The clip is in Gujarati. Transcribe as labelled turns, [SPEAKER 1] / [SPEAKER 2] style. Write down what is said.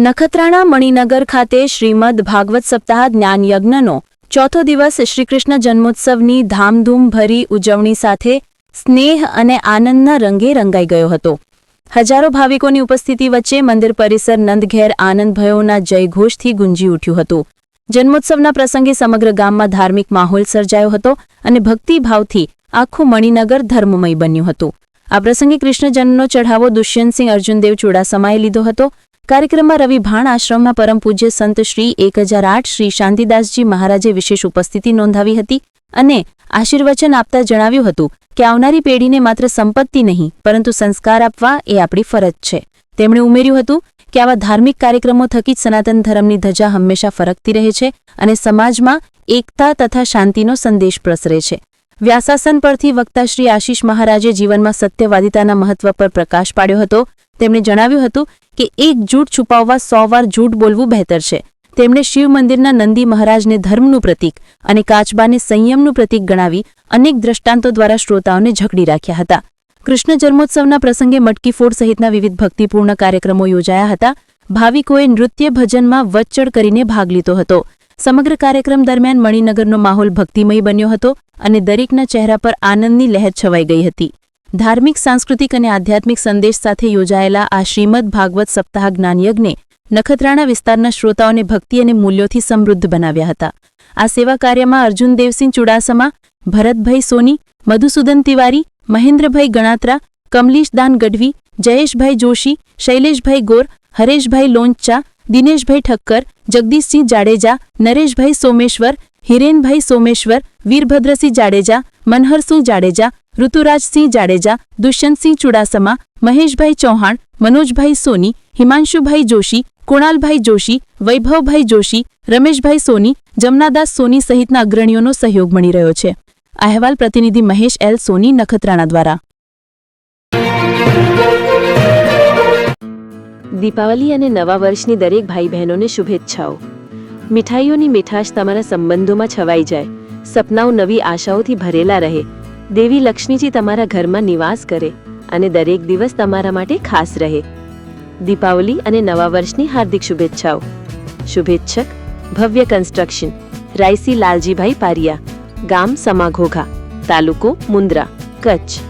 [SPEAKER 1] નખત્રાણા મણિનગર ખાતે શ્રીમદ ભાગવત સપ્તાહ જ્ઞાન યજ્ઞનો ચોથો દિવસ શ્રીકૃષ્ણ જન્મોત્સવની ધામધૂમભરી ઉજવણી સાથે સ્નેહ અને આનંદના રંગે રંગાઈ ગયો હતો. હજારો ભાવિકોની ઉપસ્થિતિ વચ્ચે મંદિર પરિસર નંદઘેર આનંદભયોના જયઘોષથી ગુંજી ઉઠ્યું હતું. જન્મોત્સવના પ્રસંગે સમગ્ર ગામમાં ધાર્મિક માહોલ સર્જાયો હતો અને ભક્તિભાવથી આખું મણિનગર ધર્મમય બન્યું હતું. આ પ્રસંગે કૃષ્ણ જન્મનો ચઢાવો દુષ્યંતસિંહ અર્જુનદેવ ચુડાસમાએ લીધો હતો કાર્યક્રમમાં રવિ ભાણ આશ્રમના પરમ પૂજ્ય સંત શ્રી એક હજાર આઠ શ્રી શાંતિદાસજી મહારાજે વિશેષ ઉપસ્થિતિ નોંધાવી હતી અને આશીર્વચન આપતા જણાવ્યું હતું કે આવનારી પેઢીને માત્ર સંપત્તિ નહીં, પરંતુ સંસ્કાર આપવા એ આપણી ફરજ છે. તેમણે ઉમેર્યું હતું કે આવા ધાર્મિક કાર્યક્રમો થકી જ સનાતન ધર્મની ધજા હંમેશા ફરકતી રહે છે અને સમાજમાં એકતા તથા શાંતિનો સંદેશ પ્રસરે છે. વ્યાસાસન પરથી વક્તા શ્રી આશીષ મહારાજે જીવનમાં સત્યવાદિતાના મહત્વ પર પ્રકાશ પાડ્યો હતો. તેમણે જણાવ્યું હતું કે એક જૂઠ છુપાવવા સો વાર જૂઠ બોલવું બહેતર છે. તેમણે શિવ મંદિરના નંદી મહારાજને ધર્મનું પ્રતીક અને કાચબાને સંયમનું પ્રતીક ગણાવી અનેક દ્રષ્ટાંતો દ્વારા શ્રોતાઓને ઝઘડી રાખ્યા હતા. કૃષ્ણ જન્મોત્સવના પ્રસંગે મટકી ફોડ સહિતના વિવિધ ભક્તિપૂર્ણ કાર્યક્રમો યોજાયા હતા. ભાવિકોએ નૃત્ય ભજનમાં વચ્ચડ કરીને ભાગ લીધો હતો. સમગ્ર કાર્યક્રમ દરમિયાન મણિનગરનો માહોલ ભક્તિમય બન્યો હતો. અને દરેકના ચહેરા પર આનંદની લહેર છવાઈ ગઈ હતી. ધાર્મિક, સાંસ્કૃતિક અને આધ્યાત્મિક સંદેશ સાથે યોજાયેલા આ શ્રીમદ ભાગવત સપ્તાહ જ્ઞાનયજ્ઞે નખત્રાણા વિસ્તારના શ્રોતાઓને ભક્તિ અને મૂલ્યોથી સમૃદ્ધ બનાવ્યા હતા. આ સેવા કાર્યમાં અર્જુન દેવસિંહ ચુડાસમા, ભરતભાઈ સોની, મધુસૂદન તિવારી, મહેન્દ્રભાઈ ગણાત્રા કમલીશ દાન ગઢવી, જયેશભાઈ જોશી, શૈલેષભાઈ ગોર, હરેશભાઈ લોંચા, દિનેશભાઈ ઠક્કર, જગદીશસિંહ જાડેજા, નરેશભાઈ સોમેશ્વર હિરેનભાઈ સોમેશ્વર વીરભદ્રસિંહ જાડેજા મનહરસિંહ જાડેજા ઋતુરાજસિંહ જાડેજા દુષ્યંતસિંહ ચુડાસમા મહેશભાઈ ચૌહાણ મનોજભાઈ સોની હિમાંશુભાઈ જોશી કુણાલભાઈ જોશી વૈભવભાઈ જોશી રમેશભાઈ સોની જમનાદાસ સોની સહિતના અગ્રણીઓનો સહયોગ મળી રહ્યો છે અહેવાલ પ્રતિનિધિ મહેશ એલ સોની નખત્રાણા દ્વારા
[SPEAKER 2] દીપાવલી અને નવા વર્ષની દરેક ભાઈ બહેનોને શુભેચ્છાઓ મીઠાઈઓની મીઠાશ તમારા સંબંધોમાં છવાઈ જાય. સપનાઓ નવી આશાઓથી ભરેલા રહે. દેવી લક્ષ્મીજી તમારા ઘરમાં નિવાસ કરે અને દરેક દિવસ તમારા માટે ખાસ રહે. દીપાવલી અને નવા વર્ષની હાર્દિક શુભેચ્છાઓ. શુભેચ્છક, ભવ્ય કન્સ્ટ્રક્શન રાયસી લાલજીભાઈ પારિયા. ગામ સમાઘોઘા. તાલુકો મુન્દ્રા કચ્છ.